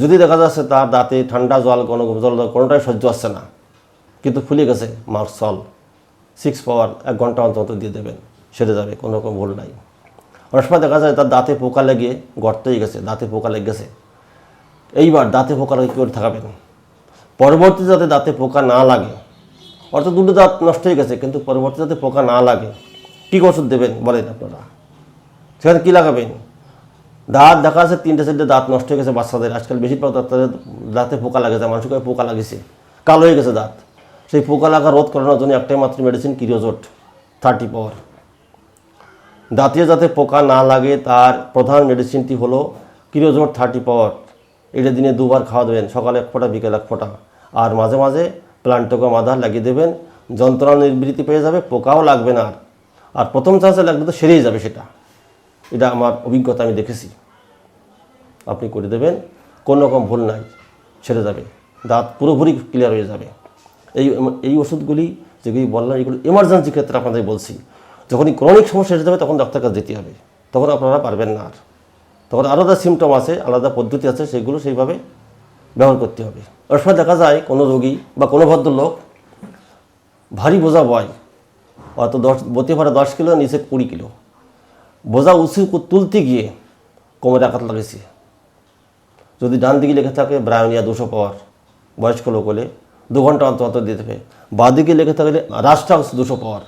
যদি দেখা যাচ্ছে তার দাঁতে ঠান্ডা জল, কোনো জল, কোনোটাই সহ্য হচ্ছে না, কিন্তু ফুলে গেছে, মার সল সিক্স পাওয়ার এক ঘণ্টা অন্তর অন্তর দিয়ে দেবেন, সেরে যাবে, কোনো রকম ভুল নাই। অনেক সময় দেখা যায় তার দাঁতে পোকা লেগে গর্তেই গেছে, দাঁতে পোকা লেগে গেছে। এইবার দাঁতে পোকা লাগে কী করে থাকাবেন? পরবর্তী যাতে দাঁতে পোকা না লাগে, অর্থাৎ দুটো দাঁত নষ্ট হয়ে গেছে, কিন্তু পরবর্তী যাতে পোকা না লাগে, কী ওষুধ দেবেন বলেন আপনারা? সেখানে কী লাগাবেন? দাঁত দেখা যাচ্ছে, তিনটে চারটে দাঁত নষ্ট হয়ে গেছে বাচ্চাদের। আজকাল বেশিরভাগ দাঁতের দাঁতে পোকা লাগে যায় মানুষকে পোকা লাগিয়েছে কালো হয়ে গেছে দাঁত। সেই পোকা লাগা রোধ করানোর জন্য একটাই মাত্র মেডিসিন কিরিওজোট থার্টি পাওয়ার দাঁতে যাতে পোকা না লাগে, তার প্রধান মেডিসিনটি হলো কিরিওজোট থার্টি পাওয়ার এটা দিনে দুবার খাওয়া দেবেন, সকালে এক ফোঁটা, বিকেল এক ফোঁটা। আর মাঝে মাঝে প্লান্টোকা মাদা লাগিয়ে দেবেন, যন্ত্রণা নিবৃত্তি পেয়ে যাবে, পোকাও লাগবে না আর। প্রথম চান্সে লাগবে তো সেরেই যাবে সেটা। এটা আমার অভিজ্ঞতা আমি দেখেছি। আপনি করে দেবেন, কোনো রকম ভুল নাই, ছেড়ে যাবে। দাঁত পুরোপুরি ক্লিয়ার হয়ে যাবে। এই এই ওষুধগুলি যেগুলি বললাম, এগুলো এমার্জেন্সি ক্ষেত্রে আপনাদের বলছি। যখনই ক্রনিক সমস্যা এসে যাবে, তখন ডাক্তার কাছে যেতে হবে। তখন আপনারা পারবেন না আর। তখন আলাদা সিমটম আছে, আলাদা পদ্ধতি আছে, সেগুলো সেইভাবে ব্যবহার করতে হবে। ওর সময় দেখা যায়, কোনো রোগী বা কোনো ভদ্রলোক ভারী বোঝা বয় অত দশ বতে পারে দশ কিলো, নিচে কুড়ি কিলো। বোঝা উঁচু তুলতে গিয়ে কোমরে আঘাত লাগেছে। যদি ডান দিকে লেখা থাকে ব্রায়নিয়া দুশো পাওয়ার, বয়স্ক লোক হলে দু ঘণ্টা অন্তর অন্তর দিতে হবে বাঁ দিকে লেখা থাকলে রাষ্ট্রাংশ দুশো পাওয়ার,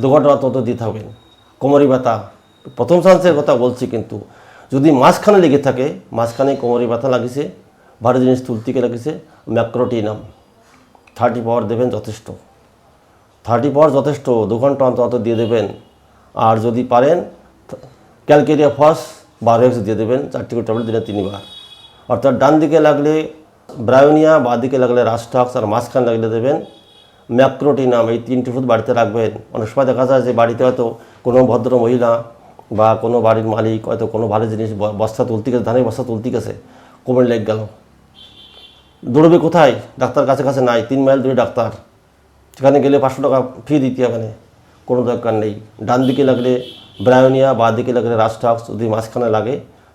দু ঘণ্টা অন্তর অন্তর দিতে হবে কোমরি ব্যথা, প্রথম চান্সের কথা বলছি কিন্তু যদি মাঝখানে লেগে থাকে, মাঝখানে কোমরি ব্যথা লাগিছে, ভারী জিনিস তুলতে তুলতিকে লাগিছে, ম্যাক্রোটিনাম। থার্টি পাওয়ার দেবেন যথেষ্ট। থার্টি পাওয়ার যথেষ্ট, দু ঘণ্টা অন্তর অন্তর দিয়ে দেবেন। আর যদি পারেন ক্যালকেরিয়া ফস বারো এক্স দিয়ে দেবেন, চারটি করে ট্যাবলেট দিনে তিনবার। অর্থাৎ ডান দিকে লাগলে ব্রায়োনিয়া, বা দিকে লাগলে রাস্টাক্স, আর মাঝখানে লাগলে দেবেন ম্যাক্রোটিনাম। এই তিনটি ওষুধ বাড়িতে রাখবেন। অনেক সময় দেখা যায় যে বাড়িতে হয়তো কোনো ভদ্র মহিলা বা কোনো বাড়ির মালিক হয়তো কোনো ভালো জিনিস বস্তা তুলতে গেছে, ধানের বস্তা তুলতে গেছে, কোমরে লেগ গেল। দৌড়বে কোথায়? ডাক্তার কাছে কাছে নাই, তিন মাইল দূরে ডাক্তার। সেখানে গেলে পাঁচশো টাকা ফি দিতে হবে কোনো দরকার নেই। ডান দিকে লাগলে ব্রায়োনিয়া বা দিকে লাগলে রাস্টাক্স যদি মাঝখানে লাগে,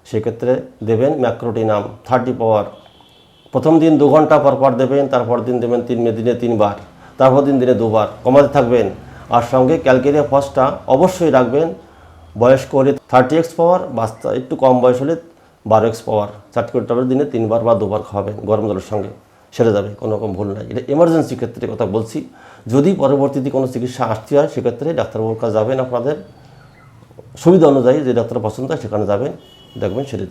সেক্ষেত্রে দেবেন ম্যাক্রোটিনাম থার্টি পাওয়ার প্রথম দিন দু ঘণ্টা পর পর দেবেন, তারপর দিন দেবেন তিন, দিনে তিনবার, তারপর দিন দিনে দুবার। কমাতে থাকবেন। আর সঙ্গে ক্যালকেরিয়া ফসটা অবশ্যই রাখবেন, বয়স্ক হলে থার্টি এক্স পাওয়ার বাচ্চা একটু কম বয়স হলে বারো এক্স পাওয়ার চারটি করে ট্যাবলেট দিনে তিনবার বা দুবার খাওয়াবেন গরম জলের সঙ্গে, সেরে যাবে, কোনো রকম ভুল নাই। এটা এমার্জেন্সি ক্ষেত্রে কথা বলছি। যদি পরবর্তীতে কোনো চিকিৎসা আসতে হয়, সেক্ষেত্রে ডাক্তারবাবুর কাছে যাবেন আপনাদের। সুবিধা অনুযায়ী যে ডাক্তার পছন্দ হয় সেখানে যাবেন দেখবেন সেরে